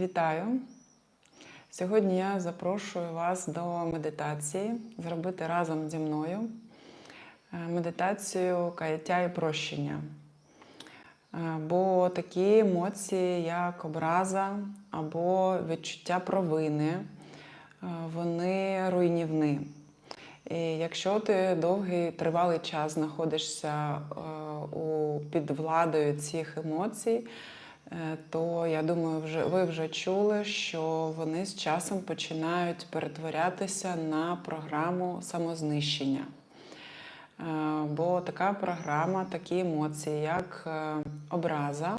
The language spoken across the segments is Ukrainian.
Вітаю! Сьогодні я запрошую вас до медитації зробити разом зі мною е, медитацію каяття і прощення. Е, Бо такі емоції, як образа або відчуття провини, е, вони руйнівні. І якщо ти довгий тривалий час знаходишся під владою цих емоцій, то я думаю, вже ви вже чули, що вони з часом починають перетворятися на програму самознищення. Е, Бо така програма, такі емоції, як е, образа,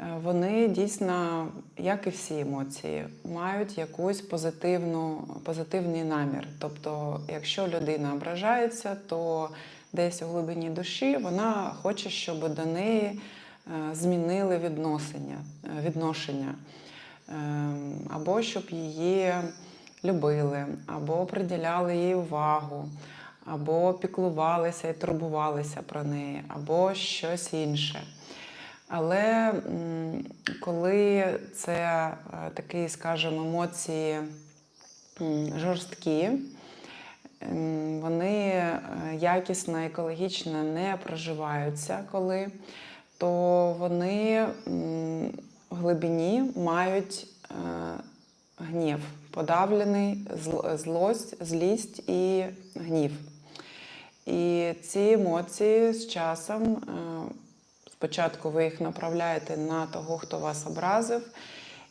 е, вони дійсно, як і всі емоції, мають якусь позитивну, позитивний намір. Тобто, якщо людина ображається, то десь у глибині душі вона хоче, щоб до неї е, змінили відношення, е, відношення. Е, або щоб її любили, або приділяли їй увагу, або піклувалися і турбувалися про неї, або щось інше. Але коли це е, такі, скажімо, емоції жорсткі, вони е, якісно, екологічно не проживаються, коли, то вони в глибині мають е, гнів, подавлений, злость, злість і гнів. І ці емоції з часом е, спочатку ви їх направляєте на того, хто вас образив,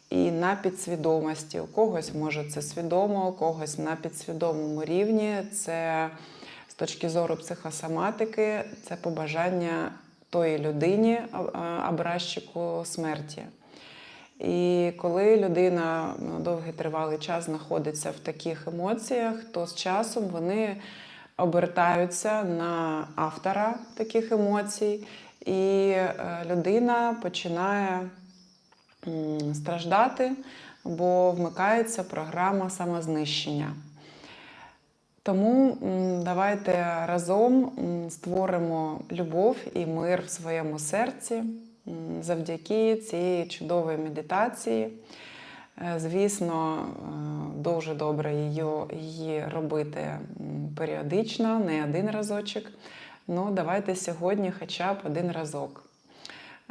і на підсвідомості. У когось може це свідомо, у когось на підсвідомому рівні. Це з точки зору психосоматики, це побажання тої людині, образчику смерті. І коли людина ну, довгий тривалий час знаходиться в таких емоціях, то з часом вони обертаються на автора таких емоцій, і е, людина починає страждати, бо вмикається програма самознищення. Тому давайте разом створимо любов і мир в своєму серці завдяки цієї чудової медитації. Е, Звісно, е, дуже добре її, робити періодично, не один разочок. Ну, давайте сьогодні хоча б один разок.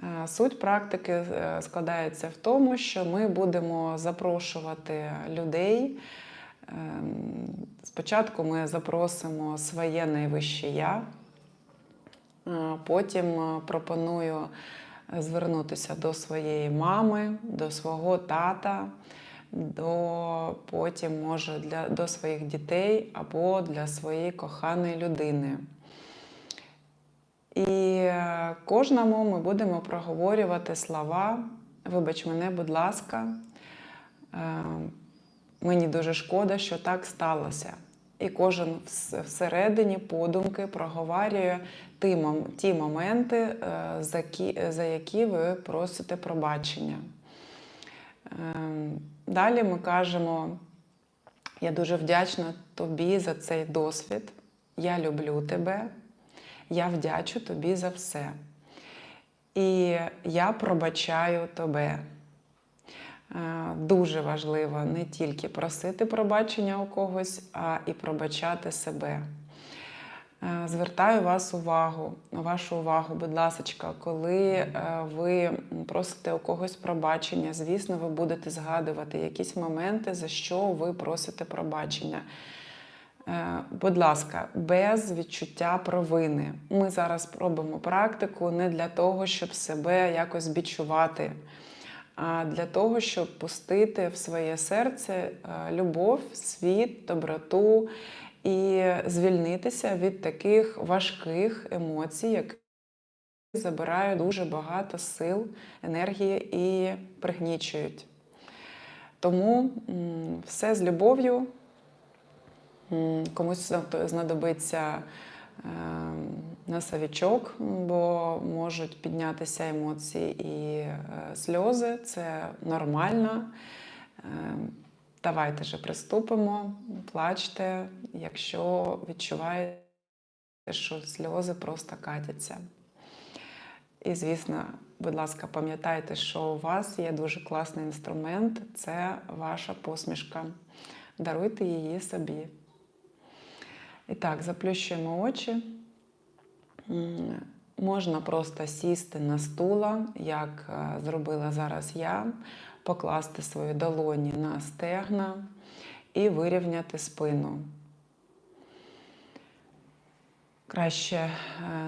Е, Суть практики складається в тому, що ми будемо запрошувати людей. Ем, Спочатку ми запросимо своє найвище я, Е, потім е, пропоную звернутися до своєї мами, до свого тата, до, потім може для, до своїх дітей або для своєї коханої людини. І е, кожному ми будемо проговорювати слова. Вибач мене, будь ласка, е, мені дуже шкода, що так сталося. І кожен всередині подумки проговорює ті, мом- ті моменти, е, за кі- за які ви просите пробачення. Е, Далі ми кажемо: я дуже вдячна тобі за цей досвід. Я люблю тебе. Я вдячу тобі за все. І я пробачаю тебе. Е, Дуже важливо не тільки просити пробачення у когось, а і пробачати себе. Е, Звертаю вас увагу, вашу увагу, будь ласка, коли е, ви просите у когось пробачення, звісно, ви будете згадувати якісь моменти, за що ви просите пробачення. Будь ласка, без відчуття провини. Ми зараз робимо практику не для того, щоб себе якось відчувати, для того, щоб пустити в своє серце е, любов, світ, доброту і звільнитися від таких важких емоцій, які забирають дуже багато сил, енергії і пригнічують. Тому все з любов'ю. Комусь знад- знадобиться е, носовичок, бо можуть піднятися емоції і е, сльози. Це нормально. Е, Давайте же приступимо, плачте, якщо відчуваєте, що сльози просто катяться. І, звісно, будь ласка, пам'ятайте, що у вас є дуже класний інструмент це ваша посмішка. Даруйте її собі. І так, заплющуємо очі. Можна просто сісти на стула, як е, зробила зараз я, покласти свої долоні на стегна і вирівняти спину. Краще е,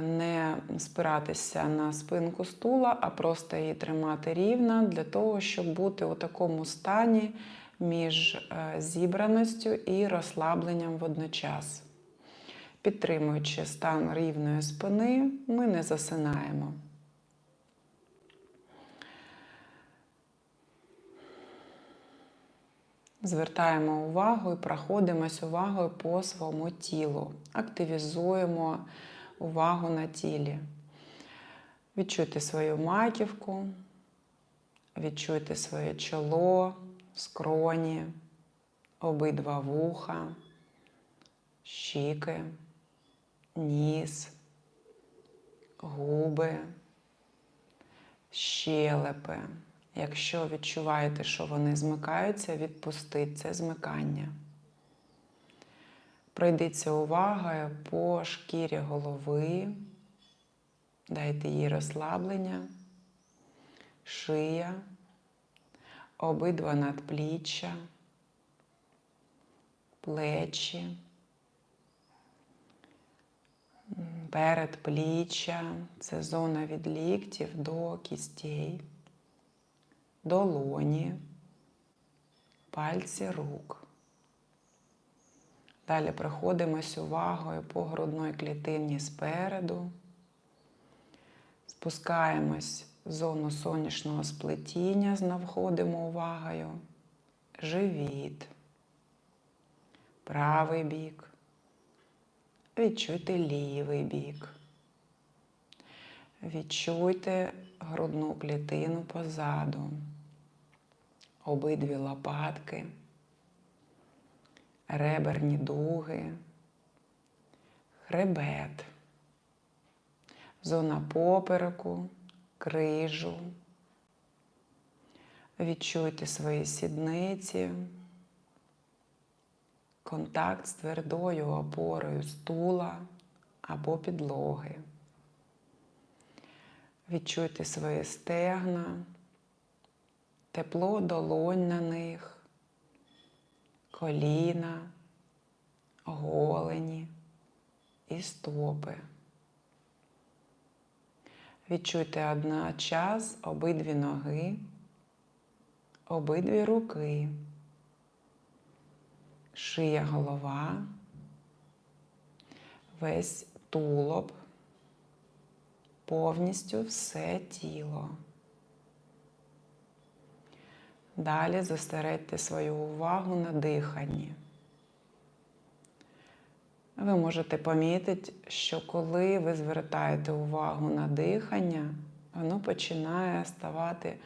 не спиратися на спинку стула, а просто її тримати рівно для того, щоб бути у такому стані між е, зібраністю і розслабленням водночас. Підтримуючи стан рівної спини, ми не засинаємо. Звертаємо увагу і проходимось увагою по своєму тілу. Активізуємо увагу на тілі. Відчуйте свою маківку, відчуйте своє чоло, скроні, обидва вуха, щіки, ніс, губи, щелепи. Якщо відчуваєте, що вони змикаються, відпустіть це змикання. Пройдіться увагою по шкірі голови, дайте їй розслаблення, шия, обидва надпліччя, плечі, передпліччя, це зона від ліктів до кістей долоні, пальці рук. Далі проходимось увагою по грудної клітині спереду, спускаємось в зону сонячного сплетіння, знаходимо увагою, живіт, правий бік, відчуйте лівий бік. Відчуйте грудну клітину позаду, обидві лопатки, реберні дуги, хребет, зона попереку, крижу. Відчуйте свої сідниці, контакт з твердою опорою стула або підлоги. Відчуйте свої стегна, тепло долонь на них, коліна, голені і стопи. Відчуйте одночас обидві ноги, обидві руки, шия голова, весь тулуб повністю все тіло. Далі зосередьте свою увагу на диханні. Ви можете помітити, що коли ви звертаєте увагу на дихання, воно починає ставати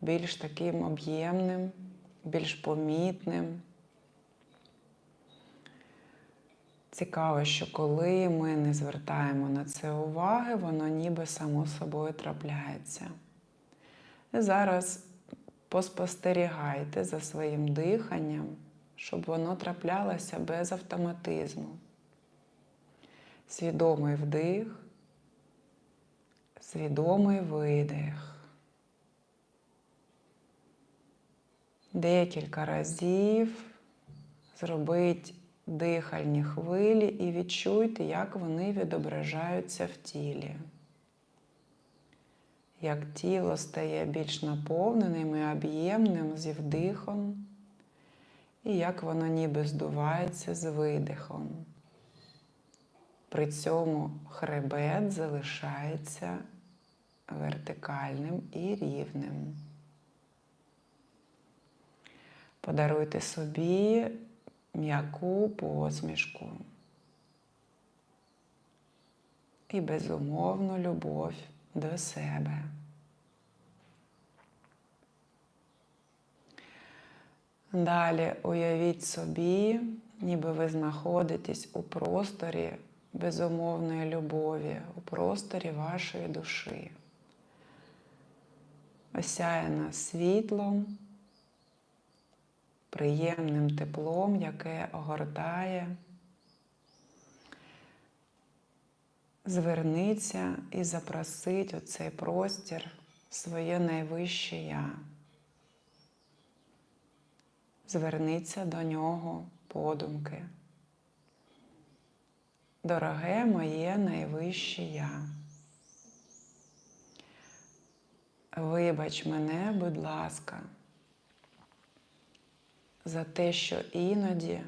більш таким об'ємним, більш помітним. Цікаво, що коли ми не звертаємо на це уваги, воно ніби само собою трапляється. Зараз поспостерігайте за своїм диханням, щоб воно траплялося без автоматизму. Свідомий вдих, свідомий видих. Декілька разів зробить дихальні хвилі і відчуйте, як вони відображаються в тілі. Як тіло стає більш наповненим і об'ємним зі вдихом, і як воно ніби здувається з видихом. При цьому хребет залишається вертикальним і рівним. Подаруйте собі м'яку посмішку і безумовну любов до себе. Далі уявіть собі, ніби ви знаходитесь у просторі безумовної любові, у просторі вашої душі. осяяна світлом, приємним теплом, яке огортає. Зверниться і запросить у цей простір своє найвище я. Зверниться до нього подумки. Дороге моє найвище я. Вибач мене, будь ласка, за те, що іноді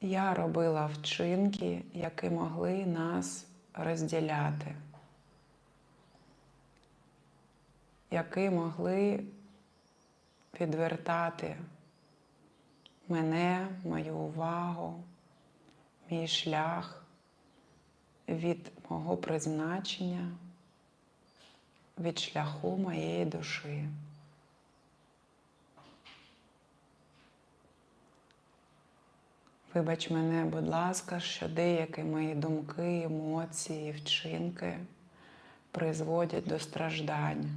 я робила вчинки, які могли нас розділяти, які могли відвертати мене, мою увагу, мій шлях від мого призначення, від шляху моєї душі. Вибач мене, будь ласка, що деякі мої думки, емоції, вчинки призводять до страждань,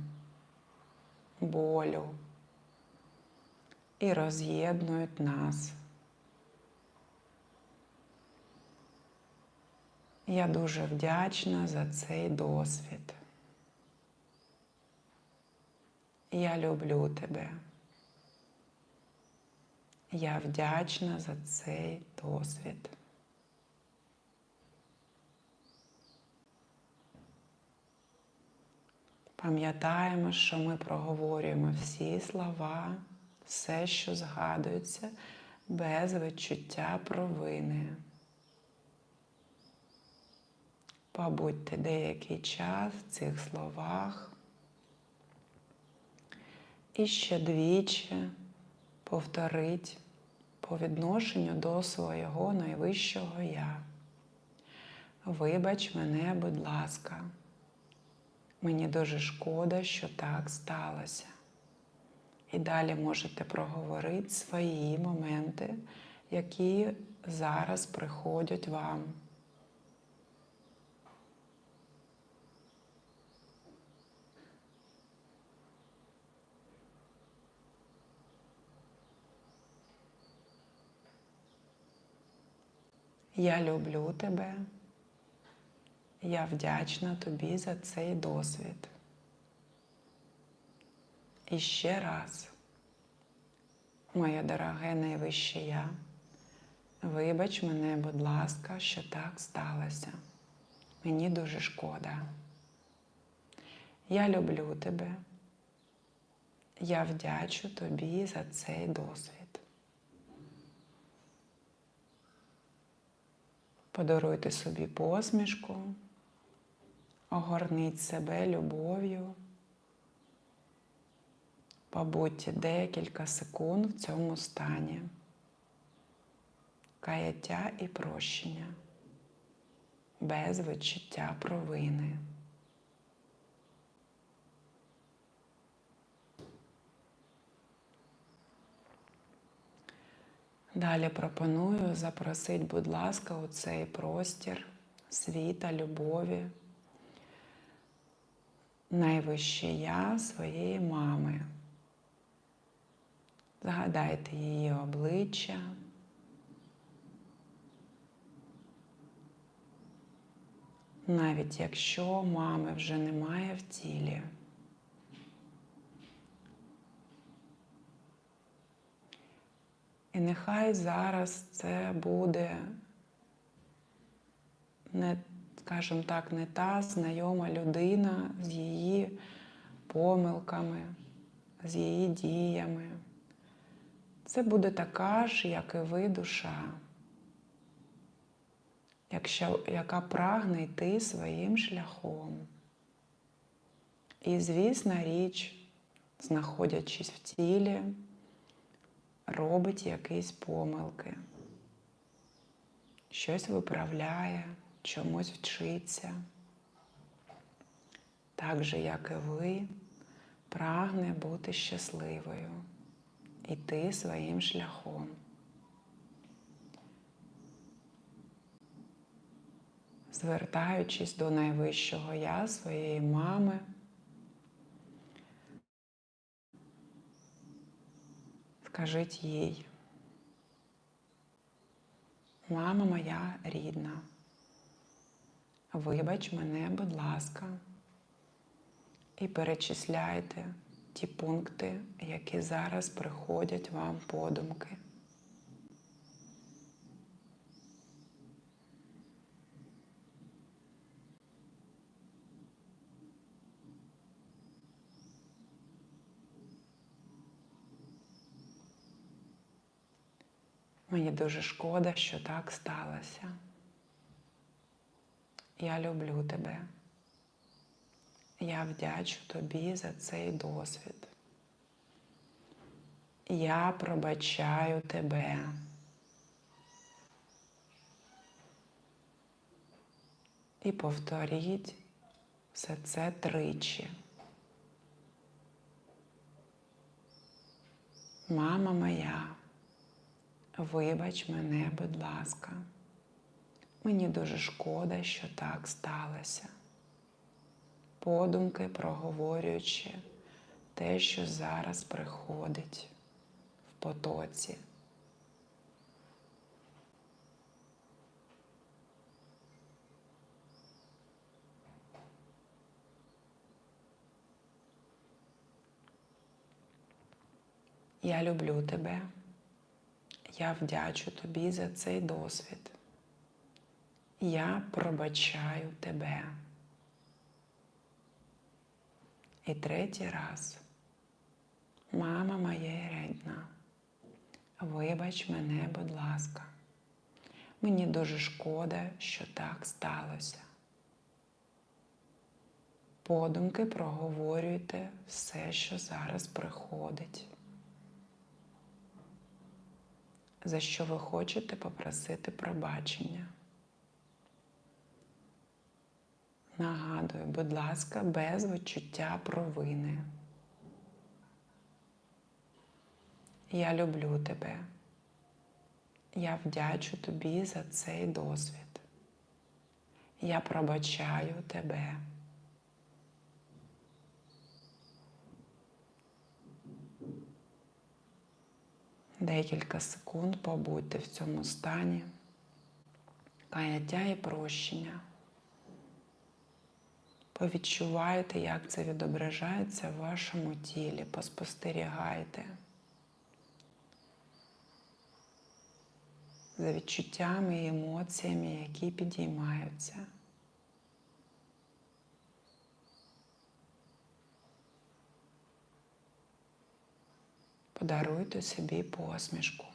болю і роз'єднують нас. Я дуже вдячна за цей досвід. Я люблю тебе. Я вдячна за цей досвід. Пам'ятаємо, що ми проговорюємо всі слова, все, що згадується, без відчуття провини. Побудьте деякий час в цих словах і ще двічі повторить по відношенню до свого найвищого я. Вибач мене, будь ласка, мені дуже шкода, що так сталося. І далі можете проговорити свої моменти, які зараз приходять вам. Я люблю тебе. Я вдячна тобі за цей досвід. І ще раз, моє дороге найвище я, вибач мене, будь ласка, що так сталося. Мені дуже шкода. Я люблю тебе. Я вдячу тобі за цей досвід. Подаруйте собі посмішку, огорніть себе любов'ю, побудьте декілька секунд в цьому стані, каяття і прощення, без відчуття провини. Далі пропоную запросити, будь ласка, у цей простір світа, любові, найвище я своєї мами. Згадайте її обличчя. Навіть якщо мами вже немає в тілі. І нехай зараз це буде не, скажімо так, не та знайома людина з її помилками, з її діями. Це буде така ж, як і ви душа, якщо, яка прагне йти своїм шляхом. І, звісна річ, знаходячись в тілі, робить якісь помилки, щось виправляє, чомусь вчиться. Так же, як і ви, прагне бути щасливою, іти своїм шляхом. Звертаючись до найвищого я своєї мами, Кажіть їй. Мама моя рідна, вибач мене, будь ласка, і перечисляйте ті пункти, які зараз приходять вам подумки. Мені дуже шкода, що так сталося. Я люблю тебе. Я вдячу тобі за цей досвід. Я пробачаю тебе. І повторіть все це тричі. Мама моя. Вибач мене, будь ласка, мені дуже шкода, що так сталося. Подумки проговорюючи те, що зараз приходить в потоці. Я люблю тебе. Я вдячу тобі за цей досвід. Я пробачаю тебе. І третій раз, мама моя рідна, вибач мене, будь ласка. Мені дуже шкода, що так сталося. Подумки проговорюйте все, що зараз приходить за що ви хочете попросити пробачення. Нагадую, будь ласка, без відчуття провини. Я люблю тебе. Я вдячу тобі за цей досвід. Я пробачаю тебе. Декілька секунд побудьте в цьому стані, каяття і прощення. Повідчувайте, як це відображається в вашому тілі, поспостерігайте. За відчуттями і емоціями, які підіймаються. Подаруйте собі посмішку.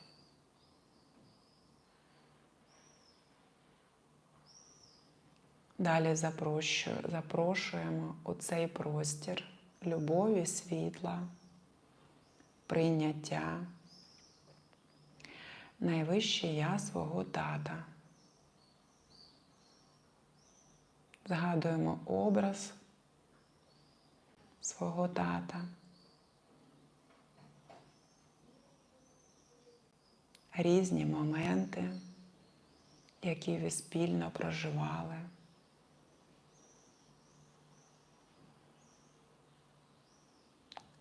Далі запрошуємо у цей простір любові, світла, прийняття, найвище я свого тата. Згадуємо образ свого тата. Різні моменти, які ви спільно проживали.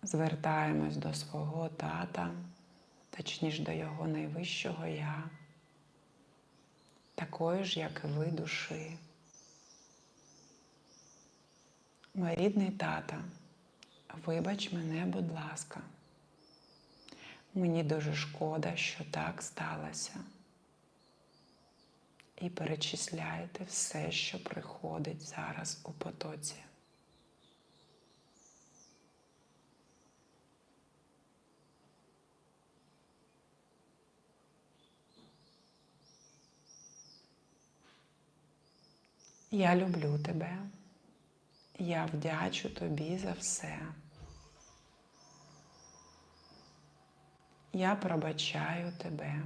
Звертаємось до свого тата, точніше до його найвищого я, такої ж, як і ви душі. Мій рідний тата, вибач мене, будь ласка. Мені дуже шкода, що так сталося. І перечисляйте все, що приходить зараз у потоці. Я люблю тебе. Я вдячу тобі за все. Я пробачаю тебе.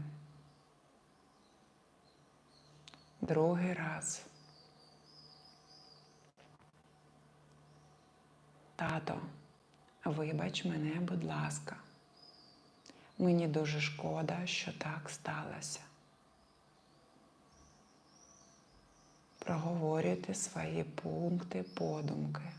Другий раз. Тато, вибач мене, будь ласка. Мені дуже шкода, що так сталося. Проговорюйте свої пункти подумки.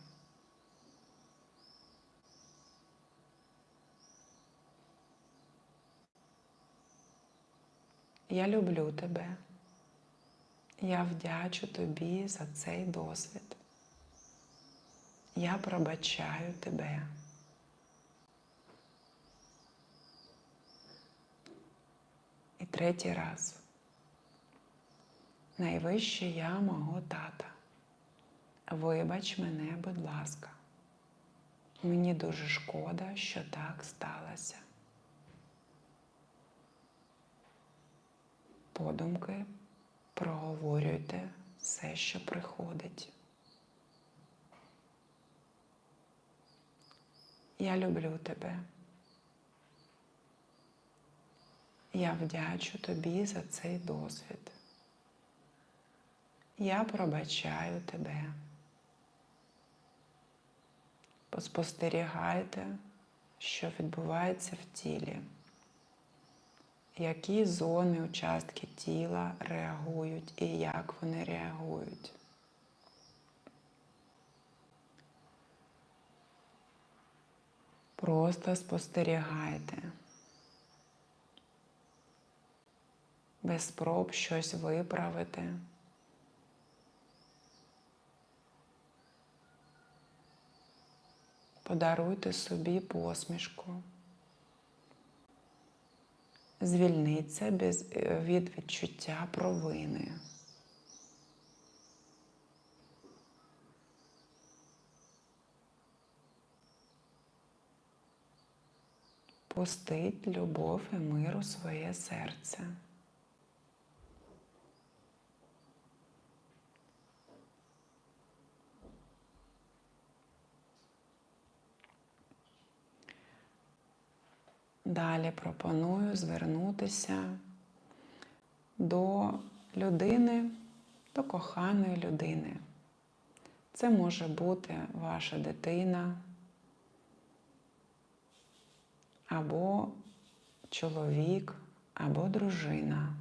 Я люблю тебе. Я вдячу тобі за цей досвід. Я пробачаю тебе. І третій раз. Найвище я мого тата. Вибач мене, будь ласка. Мені дуже шкода, що так сталося. Подумки проговорюйте все, що приходить. Я люблю тебе. Я вдячу тобі за цей досвід. Я пробачаю тебе. Поспостерігайте, що відбувається в тілі, які зони, участки тіла реагують і як вони реагують. Просто спостерігайте. Без спроб щось виправити. Подаруйте собі посмішку. Звільніться без, е, від відчуття провини. Пустить любов і мир у своє серце. Далі пропоную звернутися до людини, до коханої людини. Це може бути ваша дитина або чоловік, або дружина.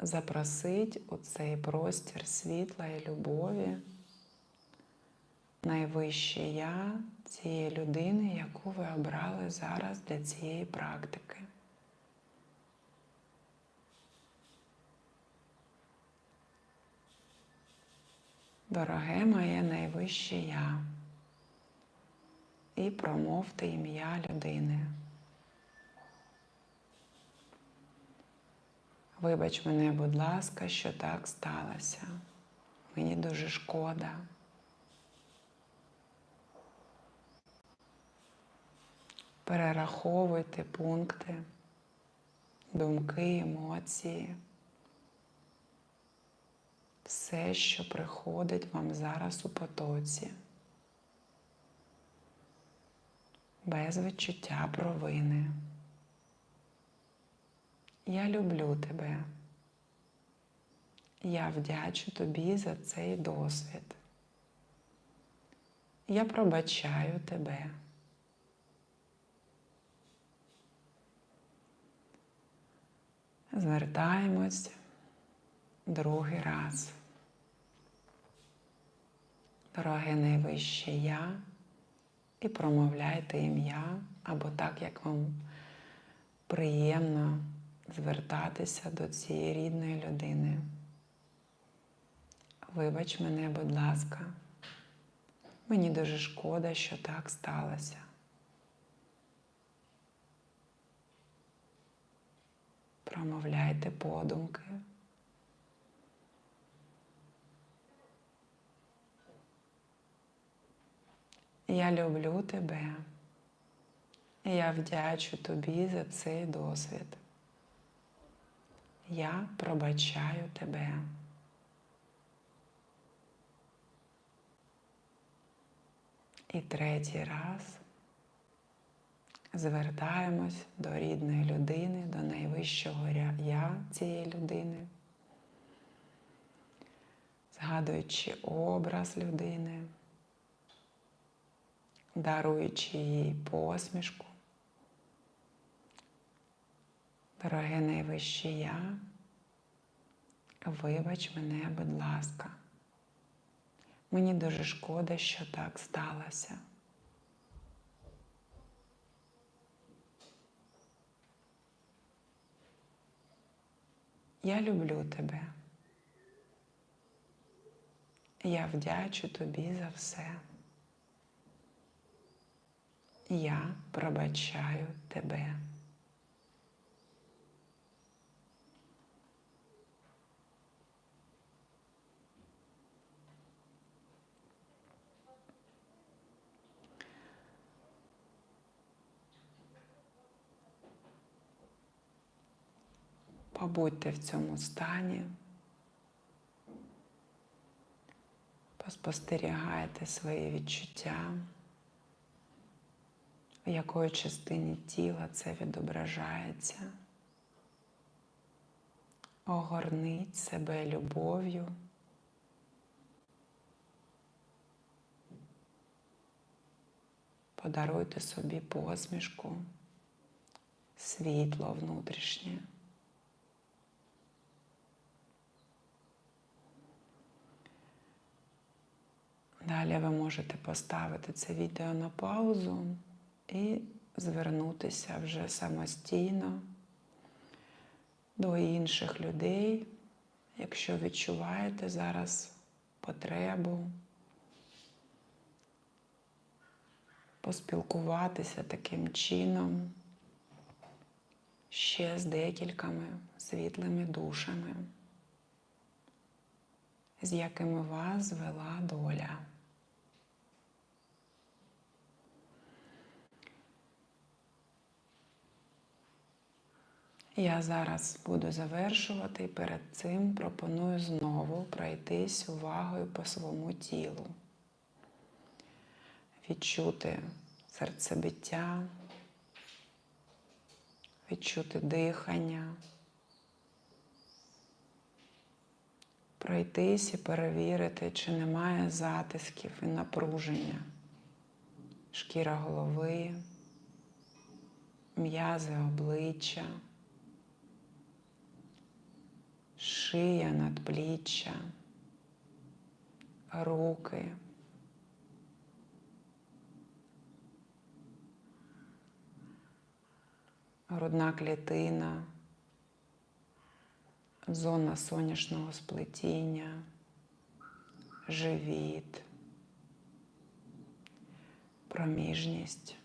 Запросить у цей простір світла і любові найвище я цієї людини, яку ви обрали зараз для цієї практики. Дороге моє найвище я. І промовте ім'я людини. Вибач мене, будь ласка, що так сталося. Мені дуже шкода. Перераховуйте пункти, думки, емоції, все, що приходить вам зараз у потоці, без відчуття провини. Я люблю тебе. Я вдячу тобі за цей досвід. Я пробачаю тебе. Звертаємось другий раз. Дороге найвище я і промовляйте ім'я або так, як вам приємно звертатися до цієї рідної людини. Вибач мене, будь ласка, мені дуже шкода, що так сталося. Промовляйте подумки. Я люблю тебе. Я вдячу тобі за цей досвід. Я пробачаю тебе. І третій раз звертаємось до рідної людини, до найвищого я цієї людини, згадуючи образ людини, даруючи їй посмішку. Дороге найвище я, вибач мене, будь ласка. Мені дуже шкода, що так сталося. Я люблю тебе. Я вдячу тобі за все. Я пробачаю тебе. Побудьте в цьому стані, поспостерігайте свої відчуття, в якої частині тіла це відображається. Огорніть себе любов'ю. Подаруйте собі посмішку, світло внутрішнє. Далі ви можете поставити це відео на паузу і звернутися вже самостійно до інших людей, якщо відчуваєте зараз потребу поспілкуватися таким чином ще з декількома світлими душами, з якими вас звела доля. Я зараз буду завершувати і перед цим пропоную знову пройтись увагою по своєму тілу, відчути серцебиття, відчути дихання, пройтись і перевірити, чи немає затисків і напруження, шкіра голови, м'язи обличчя шия, надпліччя, руки. Грудна клітина, зона сонячного сплетіння, живіт, проміжність,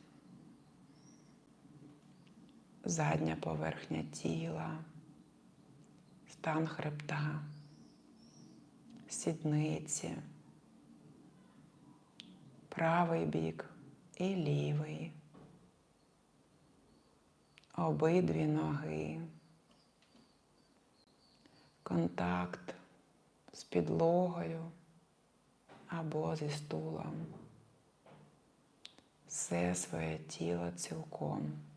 задня поверхня тіла стан хребта, сідниці, правий бік і лівий, обидві ноги, контакт з підлогою або зі стулом, все своє тіло цілком.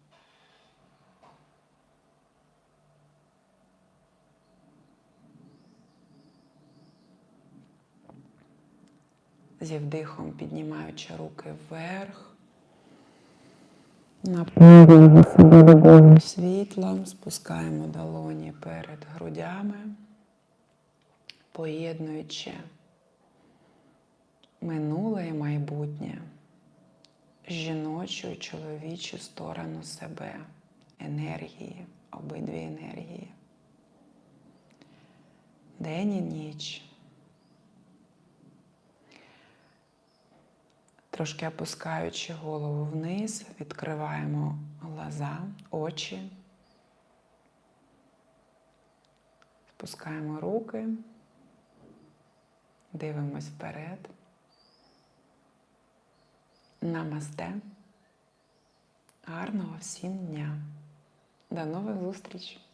Зі вдихом піднімаючи руки вверх, наповнюємо себе любов'ю світлом, спускаємо долоні перед грудями, поєднуючи минуле і майбутнє, жіночу і чоловічу сторону себе, енергії, обидві енергії. День і ніч. Трошки опускаючи голову вниз, відкриваємо глаза, очі, спускаємо руки, дивимось вперед. Намасте. Гарного всім дня. До нових зустрічей!